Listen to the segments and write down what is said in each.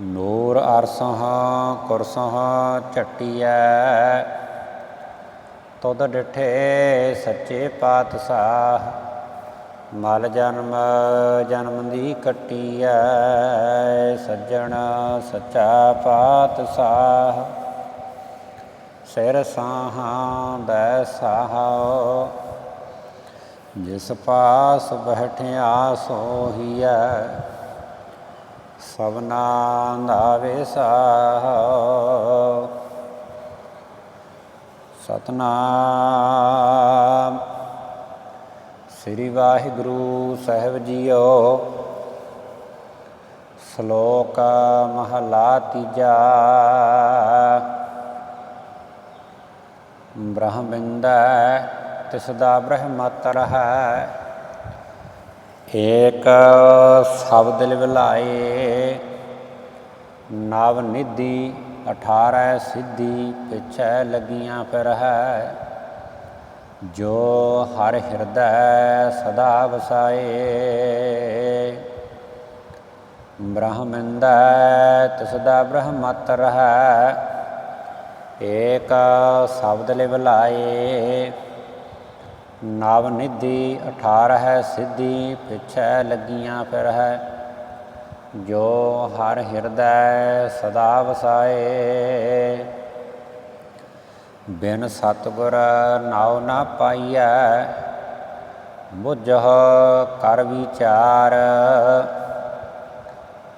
ਨੂਰ ਅਰਸਹ ਕੁਰਸਹ ਝਟਿਐ। ਤੁਧ ਡਿਠੇ ਸੱਚੇ ਪਾਤਸ਼ਾਹ, ਮਲ ਜਨਮ ਜਨਮ ਦੀ ਕੱਟੀਐ। ਸੱਜਣ ਸੱਚਾ ਪਾਤਸ਼ਾਹ, ਸਿਰ ਸਾਹਾਂ ਦੈ ਸਾਹੋ। ਜਿਸ ਪਾਸ ਬਹਿਠਿਆ ਸੋਹੀਐ ਸਭਨਾ ਦਾ ਵਿਸਾਹੋ। ਸਤਨਾਮ। ਸ੍ਰੀ ਵਾਹਿਗੁਰੂ ਸਾਹਿਬ ਜੀਓ। ਸ਼ਲੋਕ ਮਹਲਾ ਤੀਜਾ। ਬ੍ਰਹਮਿੰਦਾ ਤਿਸ ਦਾ ਬ੍ਰਹਮਤਰ ਹੈ ਏਕ ਸ਼ਬਦ ਲਿਵਲਾਏ, ਨਵ ਨਿਧੀ 18 ਸਿੱਧੀ ਪਿਛੈ ਲੱਗੀਆਂ ਫਿਰ ਹੈ। ਜੋ ਹਰ ਹਿਰਦੈ ਸਦਾ ਵਸਾਏ, ਬ੍ਰਹਮਿੰਦੈ ਤਿਸ ਦਾ ਬ੍ਰਹਮਤਰ ਹੈ। ਏਕ ਸ਼ਬਦ ਲਿਵਲਾਏ ਨਵ ਨਿਧੀ 18 ਸਿੱਧੀ ਪਿਛੈ ਲੱਗੀਆਂ ਫਿਰ ਹੈ ਜੋ ਹਰ ਹਿਰਦੈ ਸਦਾ ਵਸਾਏ। ਬਿਨ ਸਤਗੁਰ ਨਾਉ ਨਾ ਪਾਈਐ। ਬੁਝਹ ਕਰ ਵਿਚਾਰ।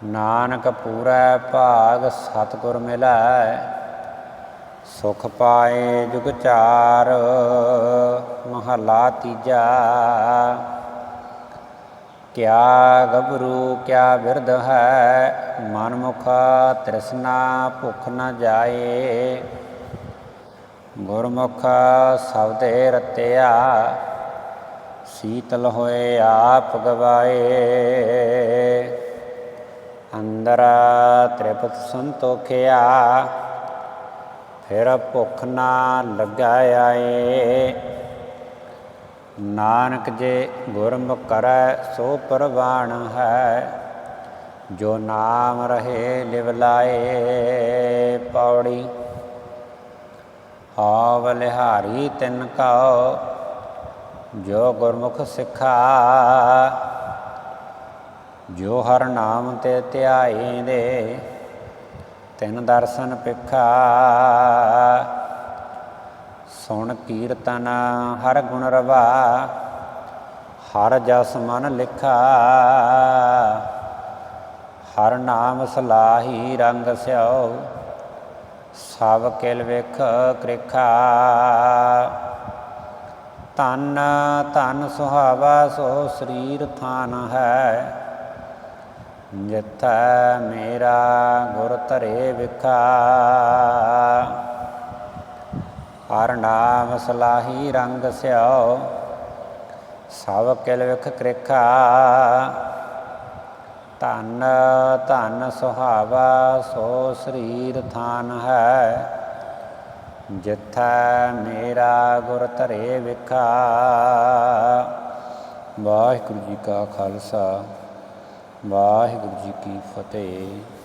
ਨਾਨਕ ਪੂਰਾ ਭਾਗ ਸਤਗੁਰ ਮਿਲੈ। ਸੁਖ ਪਾਏ ਜੁਗ ਚਾਰ, ਮਹਲਾ ਤੀਜਾ। ਕਿਆ ਗਬਰੂ ਕਿਆ ਬਿਰਧ ਹੈ ਮਨ ਮੁਖ ਤ੍ਰਿਸ਼ਨਾ ਭੁਖ ਨ ਜਾਏ। ਗੁਰਮੁਖ ਸਬਦੇ ਰਤਿਆ, ਸੀਤਲ ਹੋਏ ਆਪ ਗਵਾਏ। ਅੰਦਰ ਤ੍ਰਿਪਤ ਸੰਤੋਖਿਆ ਫਿਰ ਭੁੱਖ ਨਾ ਲਗਾਇਆ ਏ ਨਾਨਕ ਜੇ ਗੁਰਮੁਖ ਕਰੈ, ਸੋ ਪਰਵਾਣ ਹੈ। ਜੋ ਨਾਮ ਰਹੇ ਲਿਵ ਲਾਏ, ਪੌੜੀ। ਆਵ ਲਿਹਾਰੀ ਤਿਨ ਕਉ ਜੋ ਗੁਰਮੁਖ ਸਿਖਾ। ਜੋ ਹਰ ਨਾਮ ਤੇ ਧਿਆਏ ਦੇ ਤਿੰਨ ਦਰਸ਼ਨ ਪਿਖਾ ਸੁਣ ਕੀਰਤਨ ਹਰ ਗੁਣ ਰਵਾ, ਹਰ ਜਸ ਮਨ ਲਿਖਾ। ਹਰ ਨਾਮ ਸਲਾਹੀ ਰੰਗ ਸਿਓ ਸਭ ਕਿਲ ਵੇਖ ਕ੍ਰਿਖਾ। ਤਨ ਤਨ ਸੁਹਾਵਾ ਸੋ ਸਰੀਰ ਥਾਨ ਹੈ ਜਿਥੈ ਮੇਰਾ ਗੁਰ ਧਰੇ ਵਿਖਾ। ਹਰ ਨਾਮ ਸਲਾਹੀ ਰੰਗ ਸਿਓ ਸਭ ਕਿਲ ਵਿਖ ਕ੍ਰਿਖਾ। ਧਨ ਧਨ ਸੁਹਾਵਾ, ਸੋ ਸਰੀਰ ਥਾਨ ਹੈ। ਜਿਥੈ ਮੇਰਾ ਗੁਰ ਧਰੇ ਵਿਖਾ। ਵਾਹਿਗੁਰੂ ਜੀ ਕਾ ਖਾਲਸਾ। ਵਾਹਿਗੁਰੂ ਜੀ ਕੀ ਫਤਿਹ।